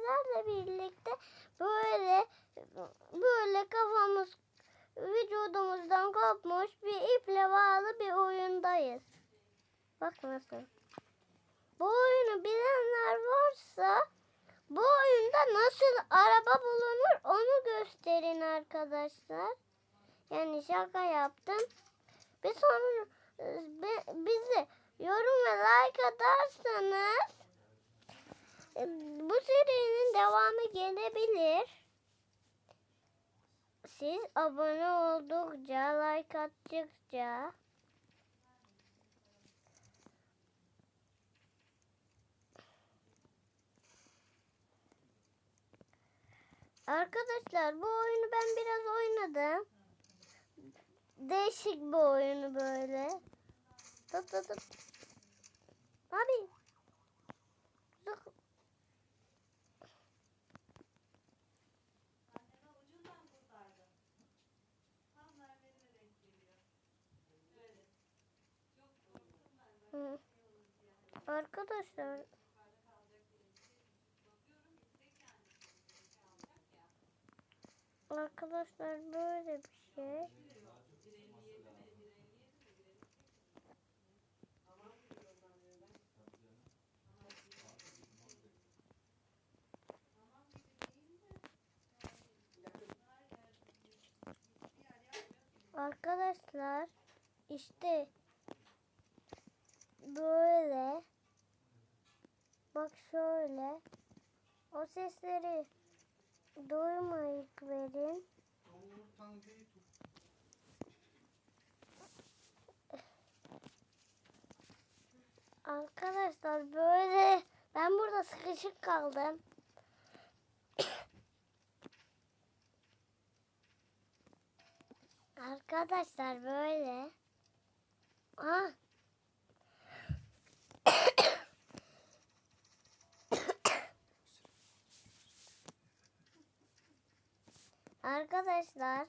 sizlerle birlikte böyle böyle kafamız vücudumuzdan kopmuş bir iple bağlı bir oyundayız. Bak nasıl. Bu oyunu bilenler varsa bu oyunda nasıl araba bulunur onu gösterin arkadaşlar. Yani şaka yaptım. Bir sonra bi- bizi yorum ve like atarsanız bu serinin devamı gelebilir. Siz abone oldukça, like attıkça Arkadaşlar bu oyunu ben biraz oynadım. Değişik bir oyunu böyle. Tut tut tut. Abi. Zık. Ya. arkadaşlar böyle bir şey. Arkadaşlar işte böyle bak şöyle o sesleri duymayık verin. Arkadaşlar böyle ben burada sıkışık kaldım. Arkadaşlar böyle. Ah. Arkadaşlar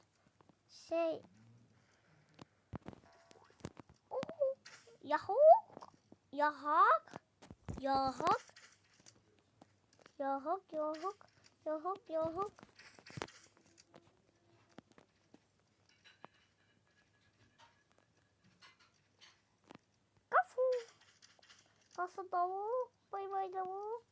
şey Yahoo Yahak Yahak Yahak Yahak Yahak Yahak Kafu. Kası tavuk? Bay bay tavuk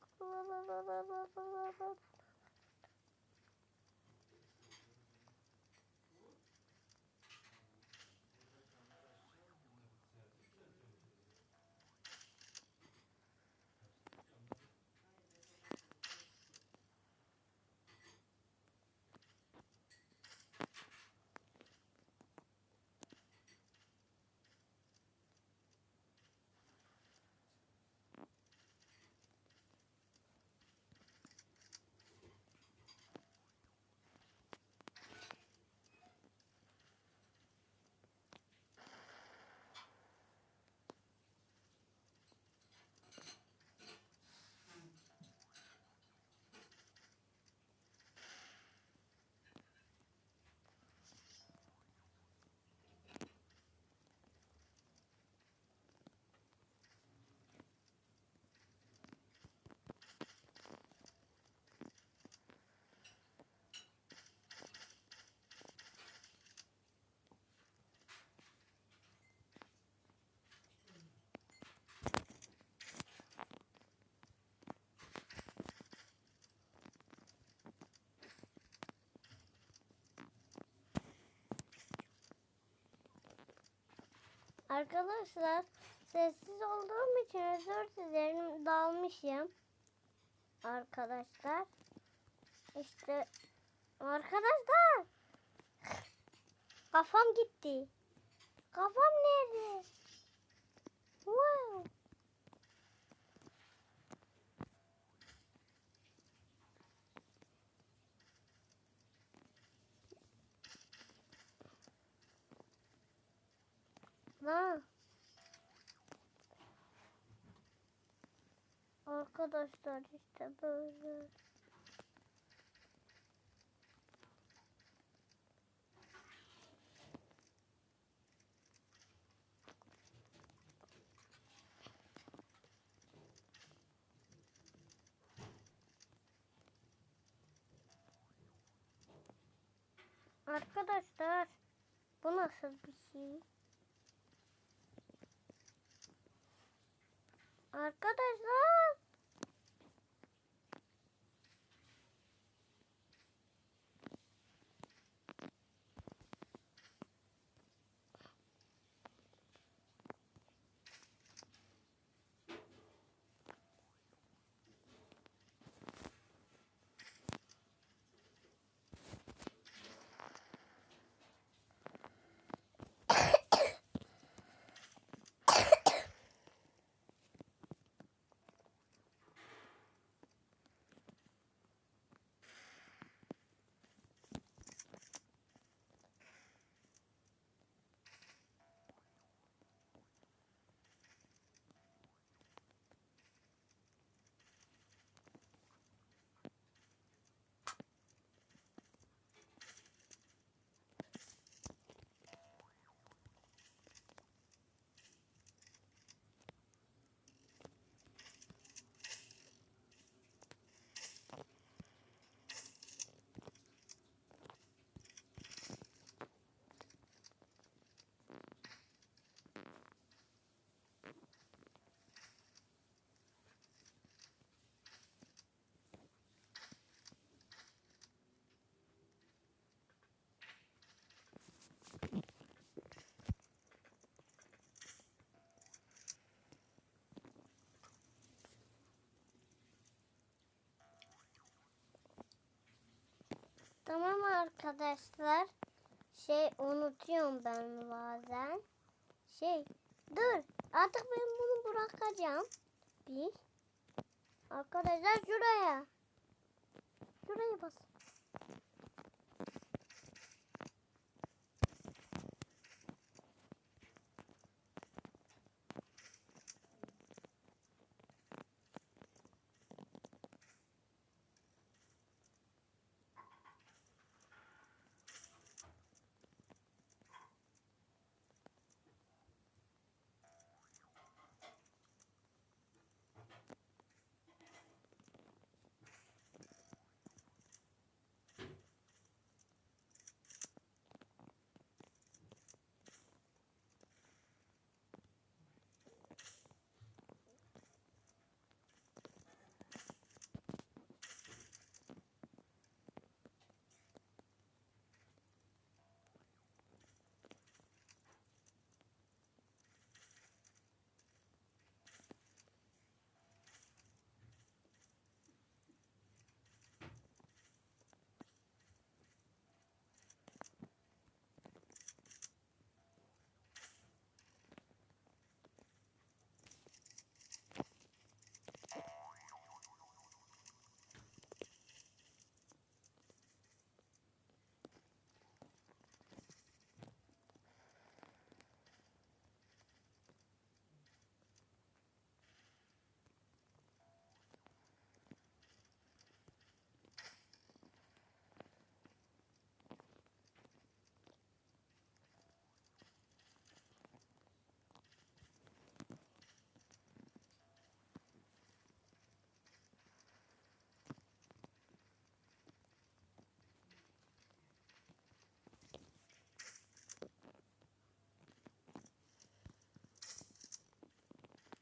Arkadaşlar sessiz olduğum için özür dilerim dalmışım. Arkadaşlar işte arkadaşlar kafam gitti. Kafam nerede? Arkadaşlar işte böyle. Arkadaşlar bu nasıl bir şey? Arkadaşlar tamam arkadaşlar. Şey unutuyorum ben bazen. Şey dur artık ben bunu bırakacağım. Bir. Arkadaşlar şuraya. Şuraya bas.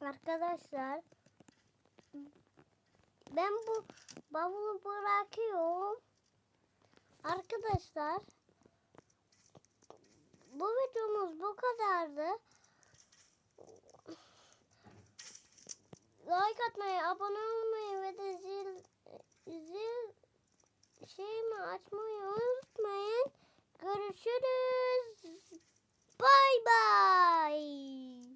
Arkadaşlar ben bu bavulu bırakıyorum. Arkadaşlar bu videomuz bu kadardı. Like atmayı, abone olmayı ve de zil zil şey mi açmayı unutmayın. Görüşürüz. Bay bay.